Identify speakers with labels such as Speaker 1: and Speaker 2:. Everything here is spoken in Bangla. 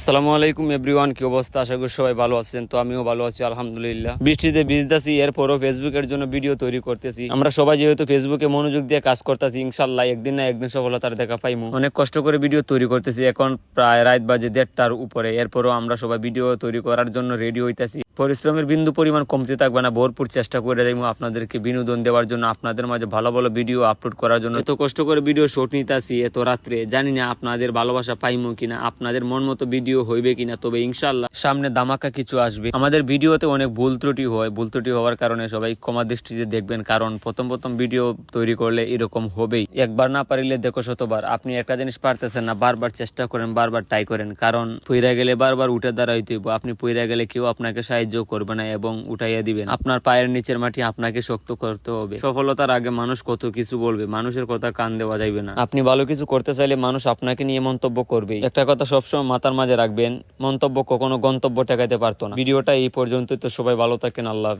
Speaker 1: আসসালামু আলাইকুম এভরিওয়ান, কি অবস্থা? আশা করি সবাই ভালো আছেন। তো আমিও ভালো আছি, আলহামদুলিল্লাহ। বৃষ্টিতে ভিজতেছি এরপরও ফেসবুকের জন্য ভিডিও তৈরি করতেছি। আমরা সবাই যেহেতু ফেসবুকে মনোযোগ দিয়ে কাজ করতেছি, ইনশাল্লাহ একদিন না একদিন সফলতার দেখা পাইমু। অনেক কষ্ট করে ভিডিও তৈরি করতেছি, এখন প্রায় রাত বাজে দেড়টার উপরে। এরপরও আমরা সবাই ভিডিও তৈরি করার জন্য রেডি হইতাছি। পরিশ্রমের বিন্দু পরিমাণ কমতে থাকবে না, ভরপুর চেষ্টা করে যাইমু আপনাদেরকে বিনোদন দেওয়ার জন্য, আপনাদের মাঝে ভালো ভালো ভিডিও আপলোড করার জন্য। এত কষ্ট করে ভিডিও শুট নিতে আসি এত রাত্রে, জানি না আপনাদের ভালোবাসা পাইমু কিনা, আপনাদের মন মতো ভিডিও হইবে কিনা, তবে ইনশাল্লাহ সামনে দামাকা কিছু আসবে। আমাদের ভিডিওতে অনেক ভুল ত্রুটি হয়, ভুল ত্রুটি হওয়ার কারণে সবাই ক্ষমা দৃষ্টিতে দেখবেন, কারণ প্রথম প্রথম ভিডিও তৈরি করলে এরকম হবেই। একবার না পারিলে দেখো শতবার, আপনি একটা জিনিস পারতেছেন না, বারবার চেষ্টা করেন, বারবার ট্রাই করেন, কারণ পইরা গেলে বারবার উঠে দাঁড়াইতে আপনি পইরা গেলে কেউ আপনাকে সাহায্য করবে না এবং উঠাইয়া দিবেন আপনার পায়ের নিচের মাটি আপনাকে শক্ত করতে হবে। সফলতার আগে মানুষ কত কিছু বলবে, মানুষের কথা কান দেওয়া যাইবে না। আপনি ভালো কিছু করতে চাইলে মানুষ আপনাকে নিয়ে মন্তব্য করবে। একটা কথা সবসময় মাথার মাঝে রাখবেন, মন্তব্য কখনো গন্তব্য ঠেকাইতে পারতো না। ভিডিওটা এই পর্যন্তই, তো সবাই ভালো থাকেন, আল্লাহ।